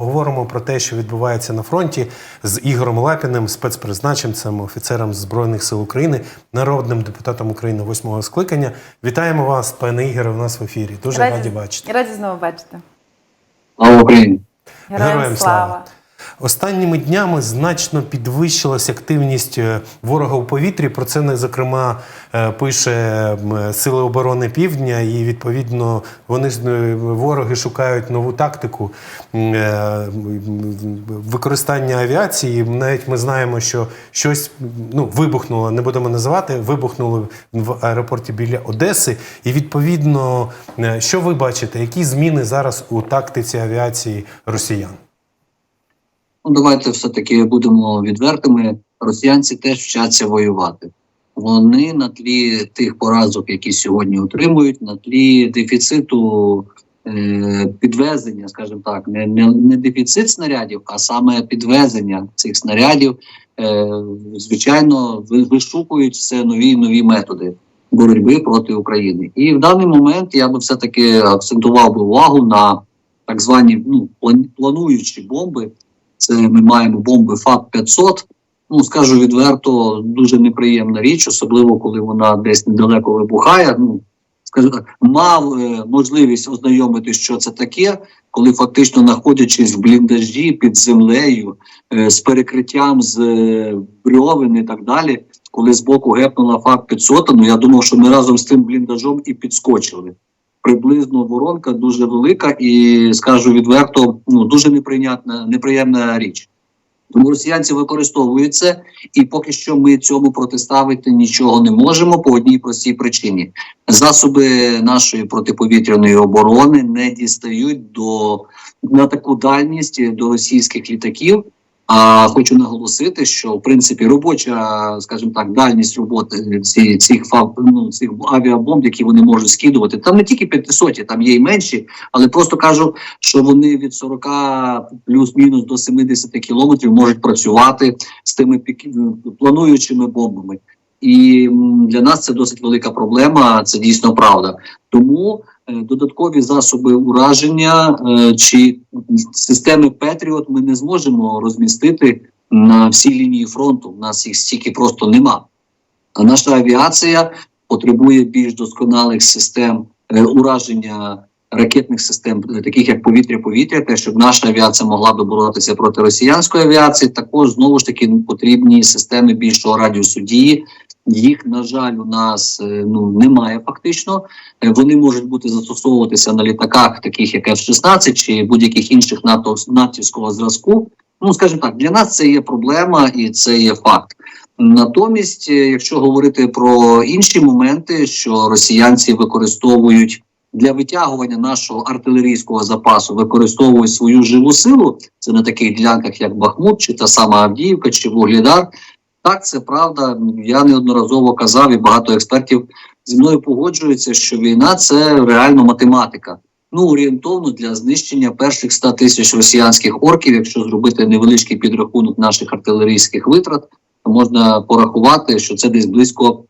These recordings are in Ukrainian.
Говоримо про те, що відбувається на фронті з Ігорем Лапіним, спецпризначенцем, офіцером Збройних сил України, народним депутатом України восьмого скликання. Вітаємо вас, пане Ігоре, у нас в ефірі. Дуже раді, бачити. Раді знову бачити. Слава Україні! Героям, Героям слава. Останніми днями значно підвищилась активність е, ворога у повітрі. Про це не зокрема е, пише Сили оборони Півдня, і відповідно вони е, вороги шукають нову тактику використання авіації. Навіть ми знаємо, що щось ну вибухнуло, не будемо називати, вибухнуло в аеропорті біля Одеси. І відповідно, що ви бачите, які зміни зараз у тактиці авіації росіян? Ну, давайте все-таки будемо відвертими. Росіянці теж вчаться воювати. Вони на тлі тих поразок, які сьогодні отримують, на тлі дефіциту е, підвезення, скажімо так, не, не, не дефіцит снарядів, а саме підвезення цих снарядів, е, звичайно, ви- вишукують все нові нові методи боротьби проти України. І в даний момент я би все-таки акцентував би увагу на так звані ну, план- плануючі бомби. Це ми маємо бомби ФАП 500 Ну скажу відверто, дуже неприємна річ, особливо коли вона десь недалеко вибухає. Ну скажу мав е, можливість ознайомитись, що це таке, коли фактично знаходячись в бліндажі під землею е, з перекриттям з е, брьовин і так далі. Коли збоку гепнула ФАП 500, ну я думав, що ми разом з тим бліндажом і підскочили. Приблизно воронка дуже велика, і скажу відверто, ну дуже неприйнятна, неприємна річ. Тому росіянці використовують це, і поки що ми цьому протиставити нічого не можемо по одній простій причині: засоби нашої протиповітряної оборони не дістають до на таку дальність до російських літаків. А хочу наголосити, що в принципі робоча, скажімо так, дальність роботи ці, цих ну, цих авіабомб, які вони можуть скидувати, там не тільки 500, там є і менші, але просто кажу, що вони від 40 плюс-мінус до 70 кілометрів можуть працювати з тими плануючими бомбами. І для нас це досить велика проблема. Це дійсно правда. Тому додаткові засоби ураження е, чи системи Петріот ми не зможемо розмістити на всій лінії фронту. У нас їх стільки просто нема. А наша авіація потребує більш досконалих систем е, ураження ракетних систем, таких як повітря-повітря, те, щоб наша авіація могла би боротися проти росіянської авіації. Також знову ж таки потрібні системи більшого радіусу дії. Їх, на жаль, у нас е, ну немає фактично. Е, Вони можуть бути застосовуватися на літаках, таких як F-16 чи будь-яких інших НАТО натівського зразку. Ну, скажімо так, для нас це є проблема і це є факт. Натомість, е, якщо говорити про інші моменти, що росіянці використовують для витягування нашого артилерійського запасу, використовують свою живу силу, це на таких ділянках, як Бахмут, чи та сама Авдіївка, чи Вугледар. Так, це правда. Я неодноразово казав, і багато експертів зі мною погоджуються, що війна це реально математика. Ну, орієнтовно для знищення перших 100 тисяч росіянських орків, якщо зробити невеличкий підрахунок наших артилерійських витрат, то можна порахувати, що це десь близько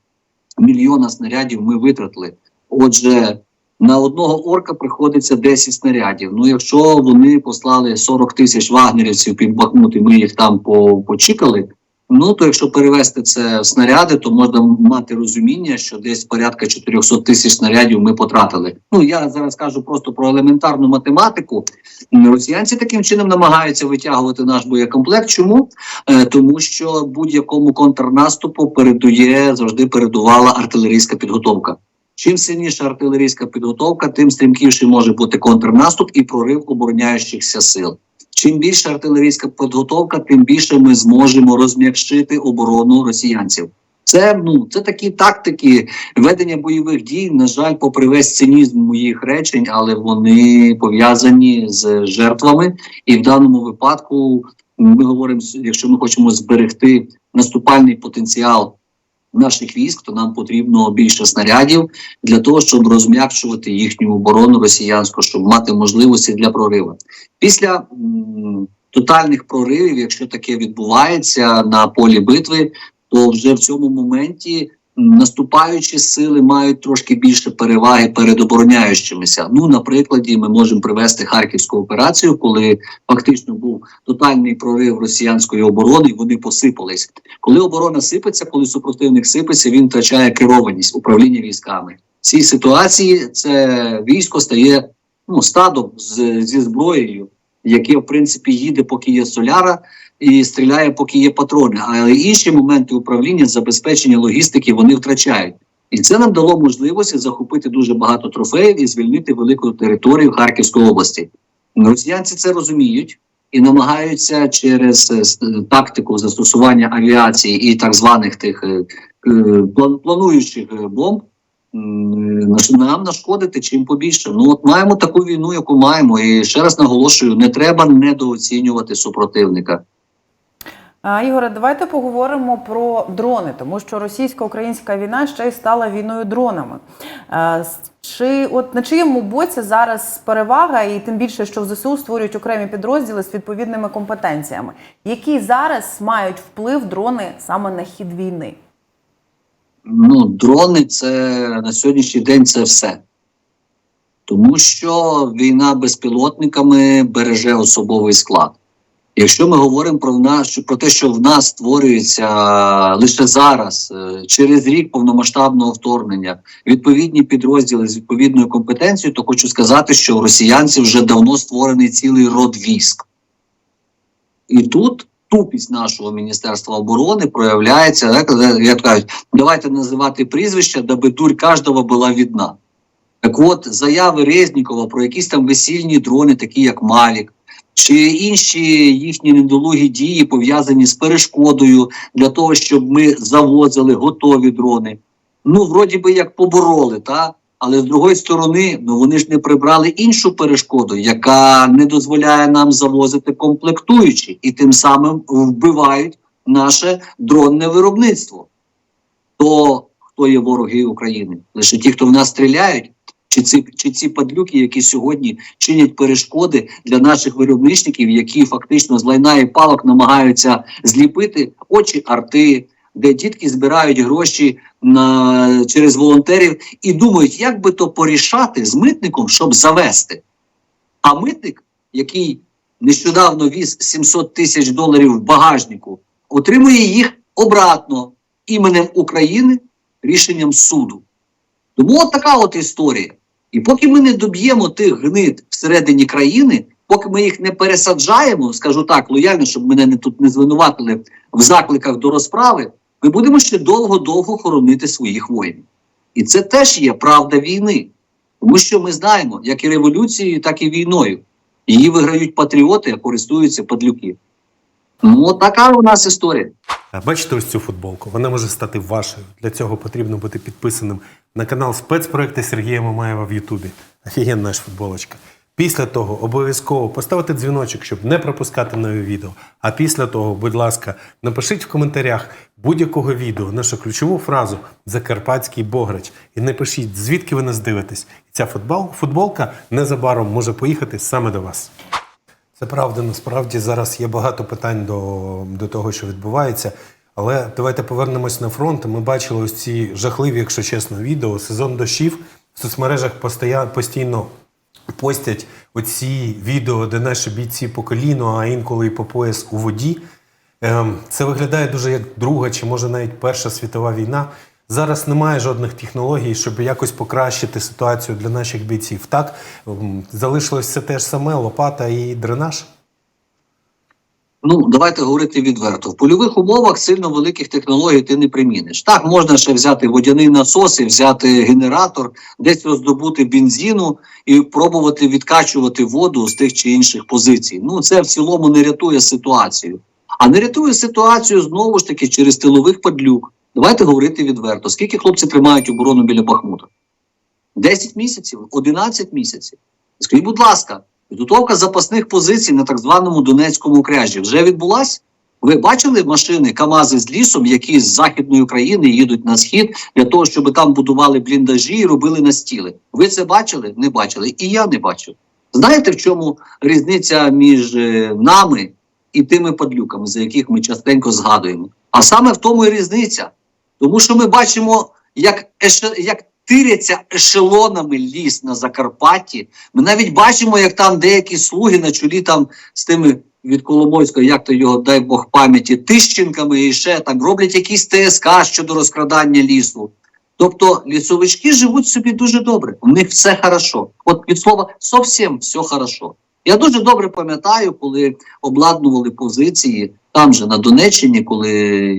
мільйона снарядів ми витратили. Отже, на одного орка приходиться 10 снарядів. Ну, якщо вони послали 40 тисяч вагнерівців під Бахмут, і ми їх там по- почікали. Ну то якщо перевести це в снаряди, то можна мати розуміння, що десь порядка 400 тисяч снарядів ми потратили. Ну я зараз кажу просто про елементарну математику. Росіянці таким чином намагаються витягувати наш боєкомплект. Чому? Е, тому що будь-якому контрнаступу передує завжди передувала артилерійська підготовка. Чим сильніша артилерійська підготовка, тим стрімкіший може бути контрнаступ і прорив обороняючихся сил. Чим більша артилерійська підготовка, тим більше ми зможемо розм'якшити оборону росіянців. Це ну це такі тактики ведення бойових дій. На жаль, попри весь цинізм моїх речень, але вони пов'язані з жертвами. І в даному випадку ми говоримо, якщо ми хочемо зберегти наступальний потенціал наших військ, то нам потрібно більше снарядів для того, щоб розм'якшувати їхню оборону росіянську, щоб мати можливості для прориву. Після тотальних проривів, якщо таке відбувається на полі битви, то вже в цьому моменті наступаючі сили мають трошки більше переваги перед обороняючимися. Ну, на прикладі, ми можемо привести харківську операцію, коли фактично був тотальний прорив росіянської оборони, вони посипались. Коли оборона сипеться, коли супротивник сипеться, він втрачає керованість управління військами. В цій ситуації це військо стає ну, стадом з, зі зброєю, яке в принципі їде, поки є соляра, і стріляє, поки є патрони. Але інші моменти управління, забезпечення логістики вони втрачають. І це нам дало можливості захопити дуже багато трофеїв і звільнити велику територію Харківської області. Росіянці це розуміють і намагаються через е, тактику застосування авіації і так званих тих е, е, план- плануючих бомб нам нашкодити чим побільше. Ну от маємо таку війну, яку маємо. І ще раз наголошую: не треба недооцінювати супротивника. Ігоре, давайте поговоримо про дрони, тому що російсько-українська війна ще й стала війною дронами. Чи от на чиєму боці зараз перевага, і тим більше, що в ЗСУ створюють окремі підрозділи з відповідними компетенціями, які зараз мають вплив дрони саме на хід війни? Ну, дрони це на сьогоднішній день це все. Тому що війна безпілотниками береже особовий склад. Якщо ми говоримо про наш про те, що в нас створюється лише зараз, е, через рік повномасштабного вторгнення, відповідні підрозділи з відповідною компетенцією, то хочу сказати, що у росіянців вже давно створений цілий род військ. І тут тупість нашого міністерства оборони проявляється, як, як кажуть, давайте називати прізвища, даби дурь кожного була відна. Так от, заяви Резнікова про якісь там весільні дрони, такі як Мавік, чи інші їхні недолугі дії пов'язані з перешкодою для того, щоб ми завозили готові дрони. Ну, вроді би як побороли, та? але з другої сторони, ну вони ж не прибрали іншу перешкоду, яка не дозволяє нам завозити комплектуючі, і тим самим вбивають наше дронне виробництво. То хто є вороги України? Лише ті, хто в нас стріляють, чи ці, чи ці падлюки, які сьогодні чинять перешкоди для наших виробничників, які фактично з лайна і палок намагаються зліпити очі арти, де дітки збирають гроші на через волонтерів і думають, як би то порішати з митником, щоб завести. А митник, який нещодавно віз 700 тисяч доларів в багажнику, отримує їх обратно іменем України рішенням суду. Тому от така от історія. І поки ми не доб'ємо тих гнид всередині країни, поки ми їх не пересаджаємо, скажу так, лояльно, щоб мене не тут не звинуватили в закликах до розправи, ми будемо ще довго-довго хоронити своїх воїнів. І це теж є правда війни. Тому що ми знаємо, як і революцією, так і війною. Її виграють патріоти, а користуються падлюки. Ну, така у нас історія. Бачите ось цю футболку? Вона може стати вашою. Для цього потрібно бути підписаним на канал спецпроекти Сергія Мамаєва в Ютубі. Офігенна ж футболочка. Після того обов'язково поставити дзвіночок, щоб не пропускати нові відео. А після того, будь ласка, напишіть в коментарях будь-якого відео нашу ключову фразу Закарпатський Бограч. І напишіть, звідки ви нас дивитесь. І ця футбол, футболка незабаром може поїхати саме до вас. Це правда, насправді зараз є багато питань до, до того, що відбувається. Але давайте повернемось на фронт. Ми бачили ось ці жахливі, якщо чесно, відео. Сезон дощів в соцмережах постійно постять оці відео, де наші бійці по коліно, а інколи і по пояс у воді. Ем, Це виглядає дуже як Друга чи може навіть Перша світова війна. Зараз немає жодних технологій, щоб якось покращити ситуацію для наших бійців. Так залишилось все те ж саме: лопата і дренаж. Ну, давайте говорити відверто. В польових умовах сильно великих технологій ти не приміниш. Так, можна ще взяти водяний насос і взяти генератор, десь роздобути бензину і пробувати відкачувати воду з тих чи інших позицій. Ну, це в цілому не рятує ситуацію. А не рятує ситуацію знову ж таки через тилових падлюк. Давайте говорити відверто. Скільки хлопці тримають оборону біля Бахмута? 10 місяців, 11 місяців. Скажіть, будь ласка, підготовка запасних позицій на так званому Донецькому кряжі вже відбулась? Ви бачили машини КАМАЗи з лісом, які з Західної України їдуть на схід для того, щоб там будували бліндажі і робили настіли? Ви це бачили? Не бачили. І я не бачив. Знаєте, в чому різниця між е, нами і тими падлюками, за яких ми частенько згадуємо? А саме в тому і різниця. Тому що ми бачимо, як, еше, як тиряться ешелонами ліс на Закарпатті. Ми навіть бачимо, як там деякі слуги на чолі там з тими від Коломойського, як то його, дай Бог пам'яті, тищенками і ще там роблять якісь ТСК щодо розкрадання лісу. Тобто лісовички живуть собі дуже добре. У них все хорошо. От від слова зовсім все хорошо. Я дуже добре пам'ятаю, коли обладнували позиції там же на Донеччині, коли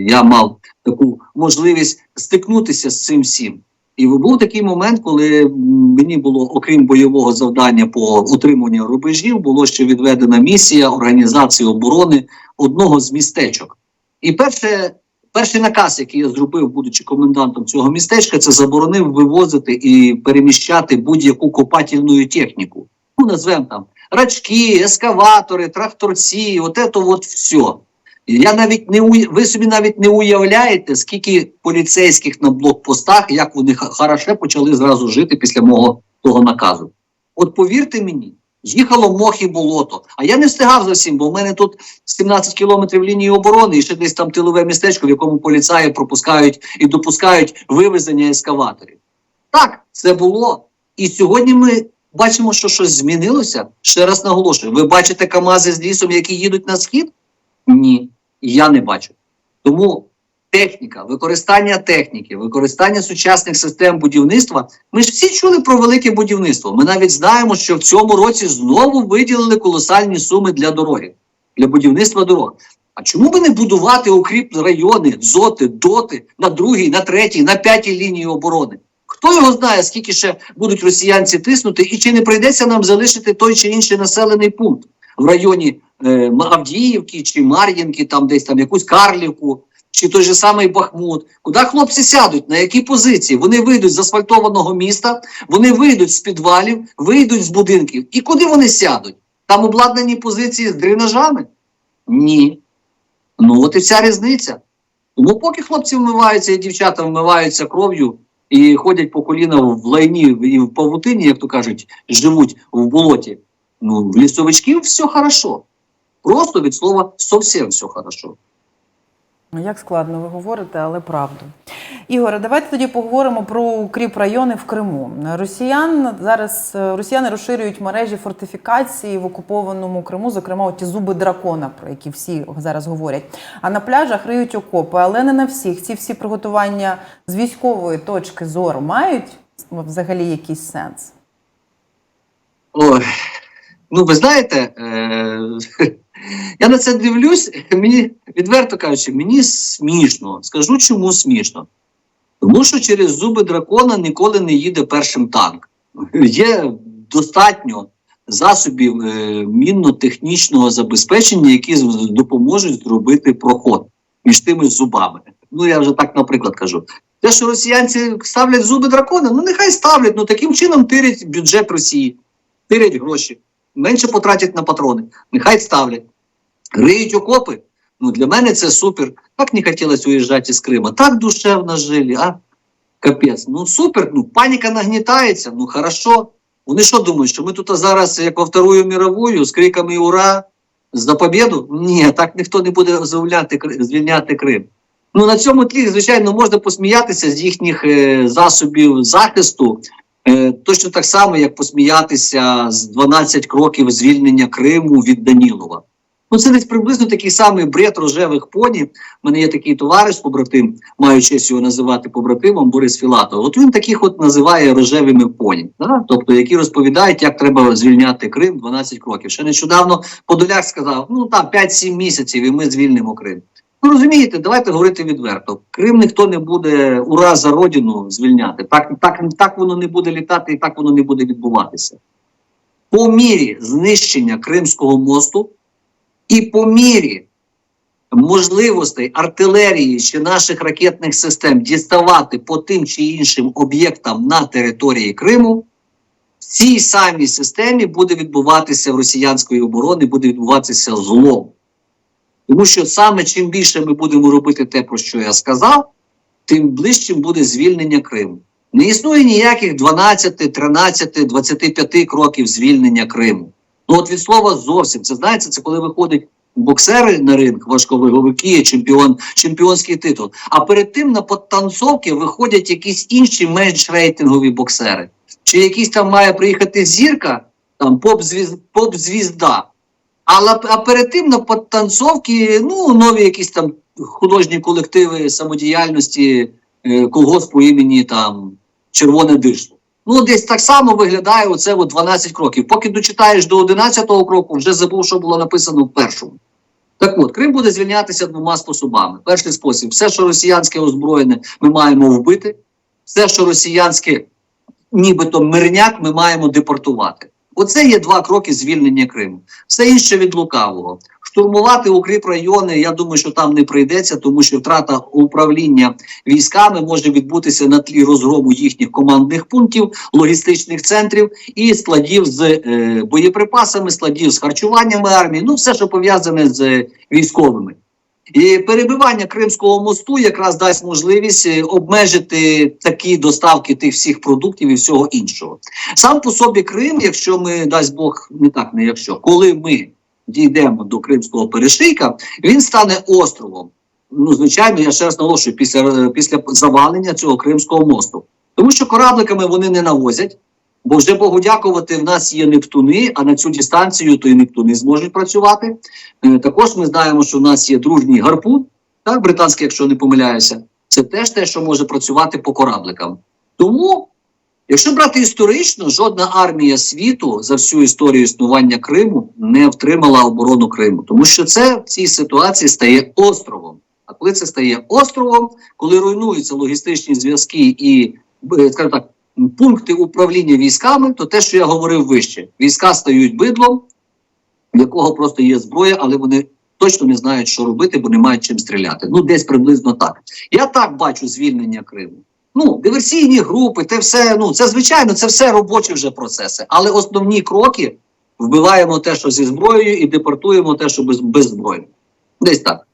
я мав таку можливість стикнутися з цим всім. І був такий момент, коли мені було, окрім бойового завдання по утриманню рубежів, було ще відведена місія організації оборони одного з містечок. І перше, перший наказ, який я зробив, будучи комендантом цього містечка, це заборонив вивозити і переміщати будь-яку копательну техніку. Ну, назвемо там рачки, ескаватори, тракторці, от це от все. Я навіть не уя... ви собі навіть не уявляєте, скільки поліцейських на блокпостах, як вони хороше почали зразу жити після мого того наказу. От повірте мені, їхало мох і болото. А я не встигав за всім, бо в мене тут 17 кілометрів лінії оборони і ще десь там тилове містечко, в якому поліцаї пропускають і допускають вивезення ескаваторів. Так, це було. І сьогодні ми бачимо, що щось змінилося. Ще раз наголошую: ви бачите КАМАЗи з лісом, які їдуть на схід? Ні, я не бачу. Тому техніка, використання техніки, використання сучасних систем будівництва. Ми ж всі чули про велике будівництво. Ми навіть знаємо, що в цьому році знову виділили колосальні суми для дороги, для будівництва дорог. А чому би не будувати укріп райони, зоти, доти на другій, на третій, на п'ятій лінії оборони? Хто його знає, скільки ще будуть росіянці тиснути, і чи не прийдеться нам залишити той чи інший населений пункт в районі е, Авдіївки чи Мар'їнки, там десь там якусь Карлівку, чи той же самий Бахмут. Куди хлопці сядуть? На які позиції? Вони вийдуть з асфальтованого міста, вони вийдуть з підвалів, вийдуть з будинків. І куди вони сядуть? Там обладнані позиції з дренажами? Ні. Ну от і вся різниця. Тому поки хлопці вмиваються і дівчата вмиваються кров'ю і ходять по коліна в лайні і в павутині, як то кажуть, живуть в болоті. Ну, в лісовичків все хорошо. Просто від слова зовсім все хорошо. Як складно ви говорите, але правду. Ігоре, давайте тоді поговоримо про укріп райони в Криму. Росіян зараз е, росіяни розширюють мережі фортифікації в окупованому Криму, зокрема ті зуби дракона, про які всі зараз говорять. А на пляжах риють окопи, але не на всіх. Ці всі приготування з військової точки зору мають взагалі якийсь сенс. Ой, ну ви знаєте, е- я на це дивлюсь, мені відверто кажучи, мені смішно. Скажу, чому смішно. Тому що через зуби дракона ніколи не їде першим танк. Є достатньо засобів е- мінно-технічного забезпечення, які допоможуть зробити проход між тими зубами. Ну, я вже так, наприклад, кажу. Те, що росіянці ставлять зуби дракона, ну нехай ставлять, ну таким чином тирять бюджет Росії тирять гроші, менше потратять на патрони, нехай ставлять. Риють окопи. Ну для мене це супер. Так не хотілося уїжджати з Крима. Так душевно жили, а? Капець. Ну супер, ну паніка нагнітається, ну хорошо. Вони що думають, що ми тут зараз, як во Вторую мировую, з криками Ура за побіду? Ні, так ніхто не буде звільняти, Крим. Ну на цьому тлі, звичайно, можна посміятися з їхніх е, засобів захисту, точно так само, як посміятися з 12 кроків звільнення Криму від Данілова. Ну, це десь приблизно такий самий бред рожевих поні. У мене є такий товариш, побратим, маю честь його називати побратимом Борис Філатов. От він таких от називає рожевими поні, да? тобто які розповідають, як треба звільняти Крим 12 кроків. Ще нещодавно Подоляк сказав: ну там 5-7 місяців, і ми звільнимо Крим. Ну розумієте, давайте говорити відверто. Крим ніхто не буде ура за родину звільняти. Так, так, так воно не буде літати і так воно не буде відбуватися. По мірі знищення Кримського мосту і по мірі можливостей артилерії чи наших ракетних систем діставати по тим чи іншим об'єктам на території Криму, в цій самій системі буде відбуватися в росіянської оборони, буде відбуватися злом. Тому що саме чим більше ми будемо робити те, про що я сказав, тим ближчим буде звільнення Криму. Не існує ніяких 12, 13, 25 кроків звільнення Криму. Ну от від слова зовсім. Це знаєте, це коли виходить боксери на ринг, важковаговики, чемпіон, чемпіонський титул. А перед тим на подтанцовки виходять якісь інші менш рейтингові боксери. Чи якийсь там має приїхати зірка, там поп-звіз- поп-звізда. Але а перед тим на подтанцовки, ну, нові якісь там художні колективи самодіяльності е, колгоспу імені там Червоне дишло. Ну, десь так само виглядає оце от 12 кроків. Поки дочитаєш до 11-го кроку, вже забув, що було написано в першому. Так от, Крим буде звільнятися двома способами. Перший спосіб: все, що росіянське озброєне, ми маємо вбити, все, що росіянське, нібито мирняк, ми маємо депортувати. Оце є два кроки звільнення Криму. Все інше від лукавого. Штурмувати укріп райони, я думаю, що там не прийдеться, тому що втрата управління військами може відбутися на тлі розгрому їхніх командних пунктів, логістичних центрів і складів з е, боєприпасами, складів з харчуваннями армії, ну все, що пов'язане з е, військовими. І перебивання Кримського мосту якраз дасть можливість е, обмежити такі доставки тих всіх продуктів і всього іншого. Сам по собі Крим, якщо ми дасть Бог, не так, не якщо, коли ми дійдемо до Кримського перешийка, він стане островом. Ну, звичайно, я ще раз наголошую, після, після завалення цього Кримського мосту. Тому що корабликами вони не навозять, бо вже Богу дякувати, в нас є Нептуни, а на цю дистанцію то і Нептуни зможуть працювати. Е, Також ми знаємо, що в нас є дружній гарпун, так, британський, якщо не помиляюся. Це теж те, що може працювати по корабликам. Тому, якщо брати історично, жодна армія світу за всю історію існування Криму не втримала оборону Криму, тому що це в цій ситуації стає островом. А коли це стає островом, коли руйнуються логістичні зв'язки і е, скажімо так, пункти управління військами, то те, що я говорив вище, війська стають бидлом, в якого просто є зброя, але вони точно не знають, що робити, бо не мають чим стріляти. Ну, десь приблизно так. Я так бачу звільнення Криму. Ну, диверсійні групи, те все, ну це звичайно, це все робочі вже процеси. Але основні кроки вбиваємо те, що зі зброєю, і депортуємо те, що без, без зброї. Десь так.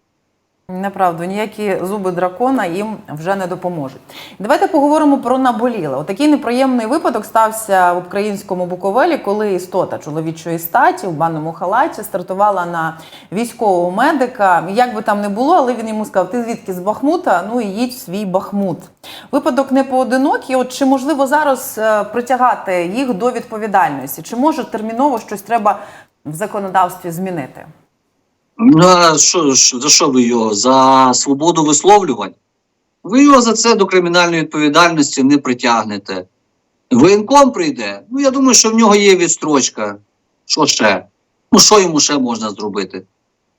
Неправда, ніякі зуби дракона їм вже не допоможуть. Давайте поговоримо про наболіле. Отакий неприємний випадок стався в українському Буковелі, коли істота чоловічої статі в банному халаті стартувала на військового медика. Як би там не було, але він йому сказав: ти звідки з Бахмута? Ну і їдь в свій Бахмут. Випадок не поодинокий. От чи можливо зараз е, притягати їх до відповідальності? Чи може терміново щось треба в законодавстві змінити? Ну, а що, за що ви його? За свободу висловлювань? Ви його за це до кримінальної відповідальності не притягнете. Воєнком прийде. Ну, я думаю, що в нього є відстрочка. Що ще? Ну, що йому ще можна зробити?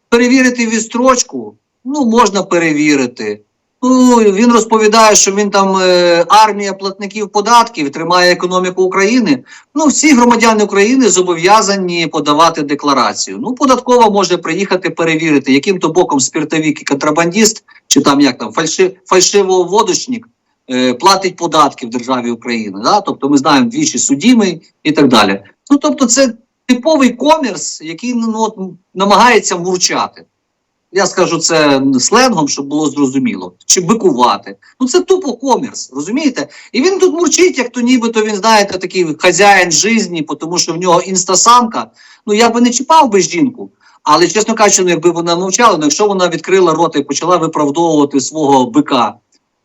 Перевірити відстрочку? Ну, можна перевірити. Ну, він розповідає, що він там е, армія платників податків тримає економіку України. Ну, всі громадяни України зобов'язані подавати декларацію. Ну, податкова може приїхати перевірити, яким то боком спиртовик і контрабандіст, чи там як там фальши, фальшивоводочник е, платить податки в державі України. Да? Тобто ми знаємо двічі судімий і так далі. Ну, тобто, це типовий комерс, який ну, от, намагається мурчати. Я скажу це сленгом, щоб було зрозуміло, чи бикувати. Ну це тупо комерс, розумієте? І він тут мурчить, як то нібито він, знаєте, такий хазяїн житті, тому що в нього інстасамка. Ну я би не чіпав би жінку. Але, чесно кажучи, ну, якби вона мовчала, ну якщо вона відкрила рота і почала виправдовувати свого бика,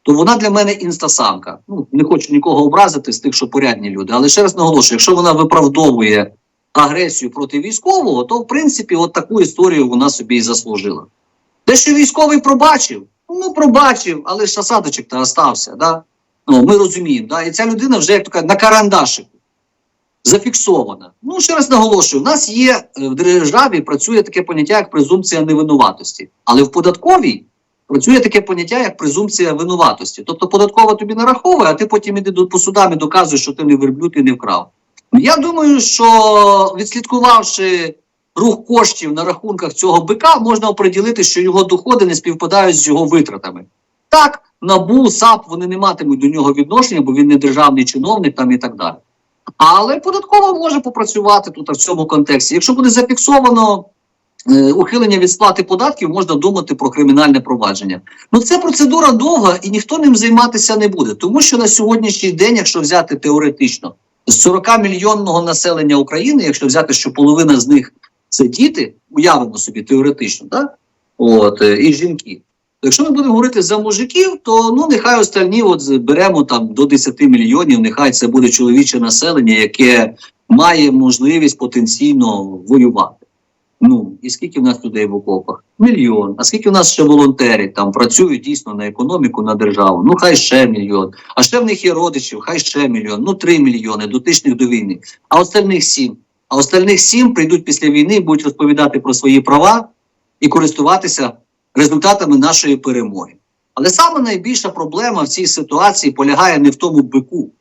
то вона для мене інстасамка. Ну, не хочу нікого образити з тих, що порядні люди. Але ще раз наголошую, якщо вона виправдовує агресію проти військового, то в принципі от таку історію вона собі і заслужила. Те, що військовий пробачив, ну пробачив, але ж осадочок то остався. Да? Ну, ми розуміємо, да? і ця людина вже як кажуть, на карандашику зафіксована. Ну, ще раз наголошую: у нас є е, в державі працює таке поняття, як презумпція невинуватості, але в податковій працює таке поняття, як презумпція винуватості. Тобто податкова тобі нараховує, а ти потім іди по судам і доказуєш, що ти не верблюд і не вкрав. Я думаю, що відслідкувавши рух коштів на рахунках цього бика, можна оприділити, що його доходи не співпадають з його витратами. Так, НАБУ, САП вони не матимуть до нього відношення, бо він не державний чиновник там і так далі. Але податкова може попрацювати тут в цьому контексті. Якщо буде зафіксовано е, ухилення від сплати податків, можна думати про кримінальне провадження. Ну це процедура довга і ніхто ним займатися не буде, тому що на сьогоднішній день, якщо взяти теоретично, з 40 мільйонного населення України, якщо взяти, що половина з них це діти, уявимо собі теоретично, так? От, е, і жінки. Якщо ми будемо говорити за мужиків, то ну нехай остальні от беремо там до 10 мільйонів, нехай це буде чоловіче населення, яке має можливість потенційно воювати. Ну і скільки в нас людей в окопах? Мільйон. А скільки в нас ще волонтерів там працюють дійсно на економіку, на державу? Ну хай ще мільйон. А ще в них є родичів, хай ще мільйон. Ну три мільйони дотичних до війни. А остальних сім. А остальних сім прийдуть після війни, будуть розповідати про свої права і користуватися результатами нашої перемоги. Але саме найбільша проблема в цій ситуації полягає не в тому бику.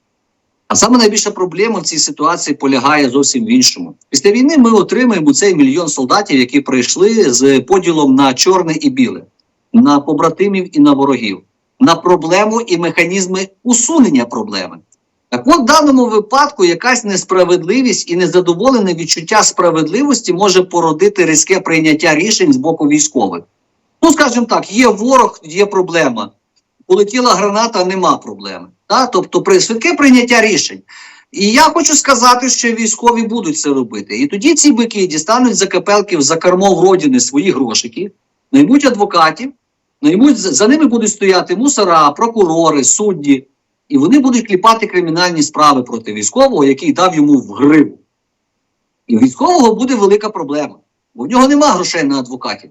А саме найбільша проблема в цій ситуації полягає зовсім в іншому. Після війни ми отримаємо цей мільйон солдатів, які прийшли з поділом на чорне і біле, на побратимів і на ворогів, на проблему і механізми усунення проблеми. Так от в даному випадку якась несправедливість і незадоволене відчуття справедливості може породити різке прийняття рішень з боку військових. Ну, скажімо так, є ворог, є проблема. Полетіла граната, нема проблеми. Так? Тобто при швидке прийняття рішень. І я хочу сказати, що військові будуть це робити. І тоді ці бики дістануть за капелків за кермов родини свої грошики, наймуть адвокатів, наймуть, за ними будуть стояти мусора, прокурори, судді, і вони будуть кліпати кримінальні справи проти військового, який дав йому в гриву. І військового буде велика проблема, бо в нього нема грошей на адвокатів.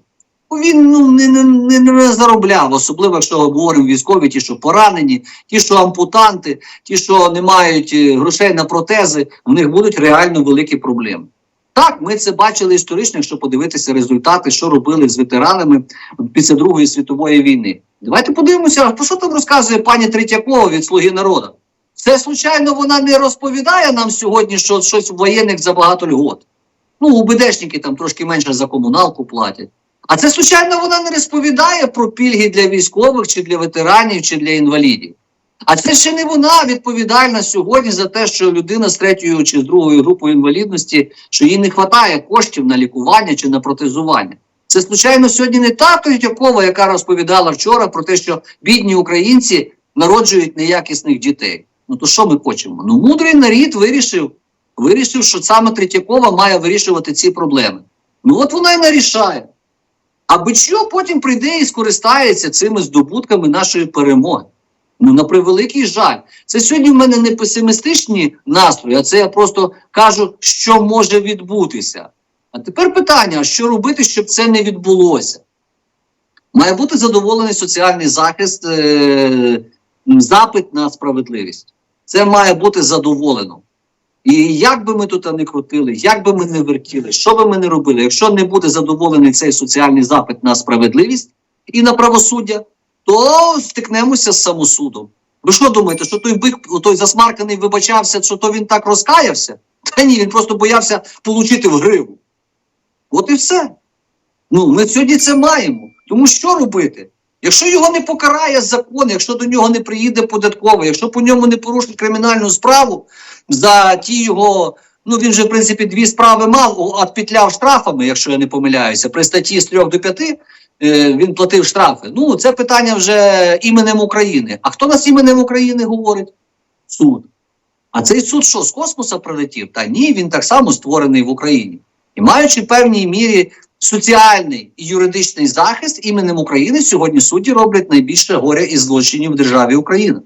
Він ну, не, не, не, заробляв, особливо якщо говоримо військові, ті, що поранені, ті, що ампутанти, ті, що не мають е, грошей на протези, в них будуть реально великі проблеми. Так, ми це бачили історично, якщо подивитися результати, що робили з ветеранами після Другої світової війни. Давайте подивимося, про що там розказує пані Третьякова від Слуги народу. Це, случайно, вона не розповідає нам сьогодні, що щось у воєнних забагато льгот. Ну, УБДшники там трошки менше за комуналку платять. А це, случайно, вона не розповідає про пільги для військових, чи для ветеранів, чи для інвалідів. А це ще не вона відповідальна сьогодні за те, що людина з третьою чи з другою групою інвалідності, що їй не вистачає коштів на лікування чи на протезування. Це, звичайно, сьогодні не та Третьякова, яка розповідала вчора про те, що бідні українці народжують неякісних дітей. Ну то що ми хочемо? Ну, мудрий нарід вирішив, вирішив, що саме Третьякова має вирішувати ці проблеми. Ну от вона і нарішає. Аби що потім прийде і скористається цими здобутками нашої перемоги. Ну, на превеликий жаль. Це сьогодні в мене не песимістичні настрої, а це я просто кажу, що може відбутися. А тепер питання: що робити, щоб це не відбулося? Має бути задоволений соціальний захист, е- запит на справедливість. Це має бути задоволено. І як би ми тут не крутили, як би ми не вертіли, що би ми не робили, якщо не буде задоволений цей соціальний запит на справедливість і на правосуддя, то стикнемося з самосудом. Ви що думаєте, що той бик, той засмарканий вибачався, що то він так розкаявся? Та ні, він просто боявся отримати в гриву. От і все. Ну, ми сьогодні це маємо. Тому що робити? Якщо його не покарає закон, якщо до нього не приїде податково, якщо по ньому не порушить кримінальну справу за ті його. Ну, він же, в принципі, дві справи мав, а відпетляв штрафами, якщо я не помиляюся. При статті з 3 до 5 е, він платив штрафи. Ну, це питання вже іменем України. А хто нас іменем України говорить? Суд. А цей суд що, з космоса прилетів? Та ні, він так само створений в Україні. І маючи певній мірі соціальний і юридичний захист іменем України, сьогодні судді роблять найбільше горя і злочинів в державі Україна.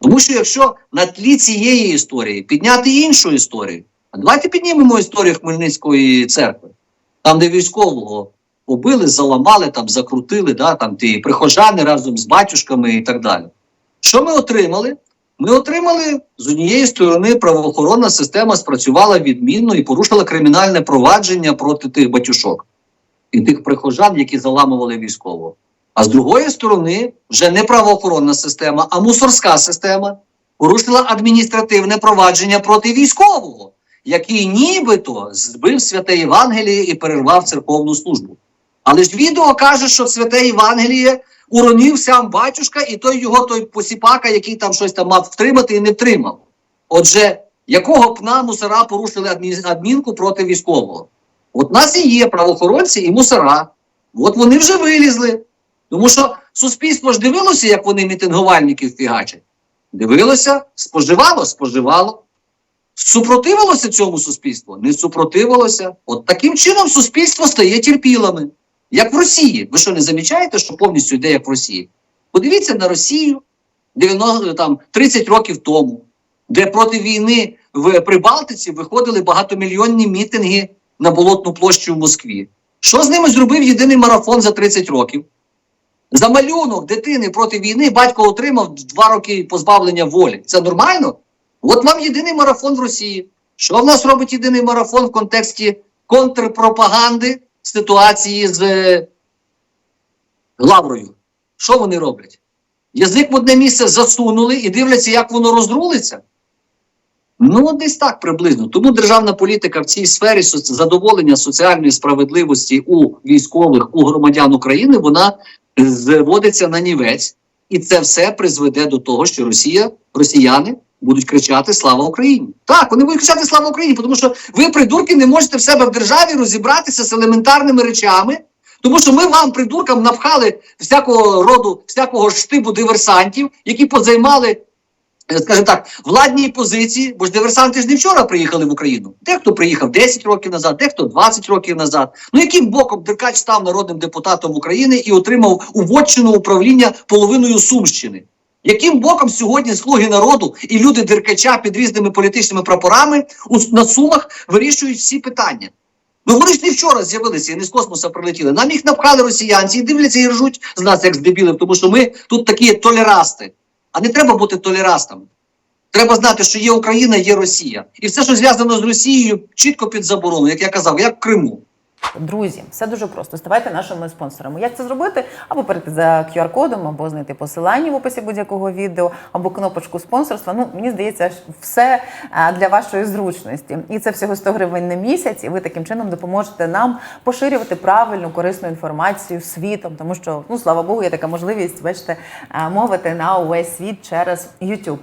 Тому що якщо на тлі цієї історії підняти іншу історію, а давайте піднімемо історію Хмельницької церкви, там, де військового побили, заламали, там, закрутили, да, там ті прихожани разом з батюшками і так далі. Що ми отримали? Ми отримали з однієї сторони, правоохоронна система спрацювала відмінно і порушила кримінальне провадження проти тих батюшок і тих прихожан, які заламували військового. А з другої сторони, вже не правоохоронна система, а мусорська система порушила адміністративне провадження проти військового, який нібито збив святе Євангеліє і перервав церковну службу. Але ж відео каже, що святе Євангеліє уронив сам батюшка, і той його той посіпака, який там щось там мав втримати і не втримав. Отже, якого пна мусора порушили адмінку проти військового? От нас і є правоохоронці і мусора. От вони вже вилізли. Тому що суспільство ж дивилося, як вони мітингувальників фігачать. Дивилося, споживало, споживало. Супротивилося цьому суспільство? Не супротивилося. От таким чином суспільство стає терпілими. Як в Росії. Ви що не замічаєте, що повністю йде як в Росії? Подивіться на Росію 90, там, 30 років тому, де проти війни в Прибалтиці виходили багатомільйонні мітинги на Болотну площу в Москві. Що з ними зробив єдиний марафон за 30 років? За малюнок дитини проти війни батько отримав два роки позбавлення волі. Це нормально? От вам єдиний марафон в Росії. Що в нас робить єдиний марафон в контексті контрпропаганди ситуації з е, Лаврою? Що вони роблять? Язик в одне місце засунули і дивляться, як воно розрулиться. Ну, десь так приблизно. Тому державна політика в цій сфері задоволення соціальної справедливості у військових, у громадян України, вона зводиться на нівець, і це все призведе до того, що Росія, росіяни будуть кричати Слава Україні! Так, вони будуть кричати Слава Україні, тому що ви, придурки, не можете в себе в державі розібратися з елементарними речами. Тому що ми вам, придуркам, напхали всякого роду, всякого штибу диверсантів, які позаймали, скажімо так, владні позиції, бо ж диверсанти ж не вчора приїхали в Україну. Дехто приїхав 10 років назад, дехто 20 років назад. Ну яким боком Деркач став народним депутатом України і отримав у вотчину управління половиною Сумщини? Яким боком сьогодні слуги народу і люди Деркача під різними політичними прапорами на Сумах вирішують всі питання? Ну вони ж не вчора з'явилися і не з космоса прилетіли. Нам їх напхали росіянці і дивляться і ржуть з нас, як з тому що ми тут такі толерасти. А не треба бути толерастами. Треба знати, що є Україна, є Росія. І все, що зв'язано з Росією, чітко під заборону, як я казав, як в Криму. Друзі, все дуже просто. Ставайте нашими спонсорами. Як це зробити? Або перейти за QR-кодом, або знайти посилання в описі будь-якого відео, або кнопочку спонсорства. Ну, мені здається, все для вашої зручності. І це всього 100 гривень на місяць, і ви таким чином допоможете нам поширювати правильну, корисну інформацію світом, тому що, ну слава Богу, є така можливість, бачите, мовити на увесь світ через YouTube.